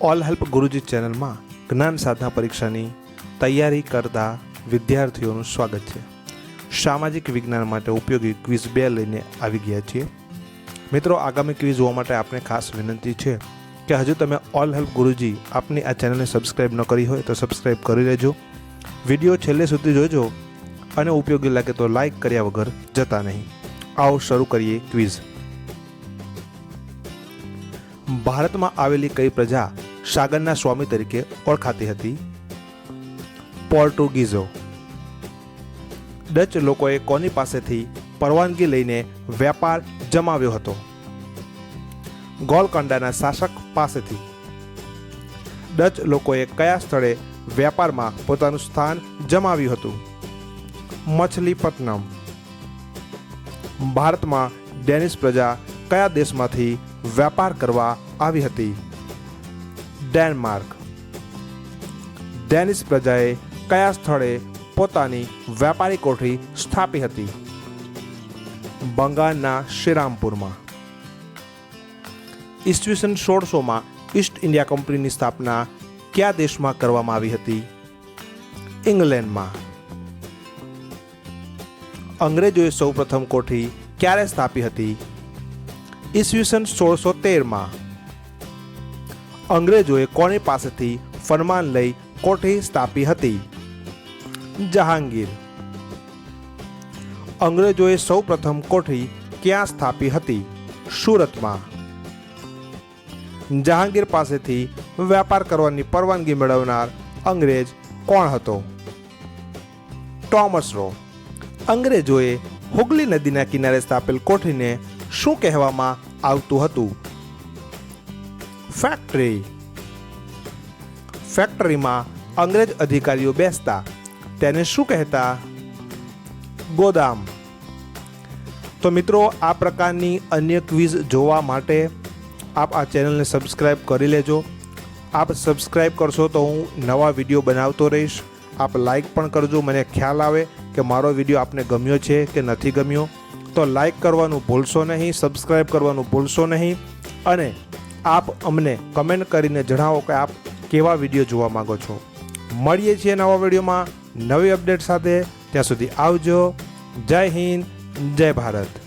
All help ગુરુજી ચેનલમાં જ્ઞાન સાધના પરીક્ષાની તૈયારી કરતા વિદ્યાર્થીઓનું સ્વાગત છે. સામાજિક વિજ્ઞાન માટે ઉપયોગી ક્વિઝ બે લઈને આવી ગયા છીએ. મિત્રો, આગામી ક્વિઝ જોવા માટે આપને ખાસ વિનંતી છે કે હજુ તમે ઓલ હેલ્પ ગુરુજી આપની આ ચેનલને સબસ્ક્રાઈબ ન કરી હોય તો સબસ્ક્રાઈબ કરી લેજો. વીડિયો છેલ્લે સુધી જોજો અને ઉપયોગી લાગે તો લાઈક કર્યા વગર જતા નહીં. આવો શરૂ કરીએ ક્વિઝ ભારતમાં આવેલી કઈ પ્રજા સાગરના સ્વામી તરીકે ઓળખાતી હતી. પોર્ટુગીઝો. ડચ લોકોએ કોની પાસેથી પરવાનગી લઈને વેપાર જમાવ્યો હતો. ગોલકોન્ડાના શાસક પાસેથી. ડચ લોકોએ કયા સ્થળે વેપારમાં પોતાનું સ્થાન જમાવ્યું હતું? મછલીપટ્ટનમ. ભારતમાં ડેનિશ પ્રજા કયા દેશમાંથી વેપાર કરવા આવી હતી? ડેનમાર્ક. ડેનિશ પ્રજાએ કયા સ્થળે પોતાની વેપારી કોઠી સ્થાપી હતી? બંગાળના શ્રીરામપુરમાં. ઈસવીસન સોળસોમાં ઈસ્ટ ઇન્ડિયા કંપનીની સ્થાપના કયા દેશમાં કરવામાં આવી હતી? ઇંગ્લેન્ડમાં. અંગ્રેજોએ સૌપ્રથમ કોઠી ક્યારે સ્થાપી હતી? ઈસવીસન સોળસો તેરમાં. અંગ્રેજોએ કોની પાસેથી ફરમાન લઈ કોઠી સ્થાપી હતી? જહાંગીર. અંગ્રેજોએ સૌપ્રથમ કોઠી ક્યાં સ્થાપી હતી? સુરતમાં. જહાંગીર પાસેથી વેપાર કરવાની પરવાનગી મેળવનાર અંગ્રેજ કોણ હતો? Thomas Roe. અંગ્રેજોએ હુગલી નદીના કિનારે સ્થાપેલ કોઠીને શું કહેવામાં આવતું હતું? ફેક્ટરી ફેક્ટરીમાં અંગ્રેજ અધિકારીઓ બેસતા. તેને શું કહેતા? ગોદામ. તો મિત્રો, આ પ્રકારની અન્ય ક્વિઝ જોવા માટે આપ આ ચેનલને સબસ્ક્રાઈબ કરી લેજો. આપ સબસ્ક્રાઈબ કરશો તો હું નવા વીડિયો બનાવતો રહીશ. આપ લાઈક પણ કરજો, મને ખ્યાલ આવે કે મારો વીડિયો આપને ગમ્યો છે કે નથી ગમ્યો. તો લાઈક કરવાનું ભૂલશો નહીં સબસ્ક્રાઈબ કરવાનું ભૂલશો નહીં. અને આપ અમને કમેન્ટ કરીને જણાવો કે આપ કેવા વીડિયો જોવા માંગો છો. મળીએ છીએ નવા વિડીયોમાં નવી અપડેટ સાથે. ત્યાં સુધી આવજો. જય હિન્દ, જય ભારત.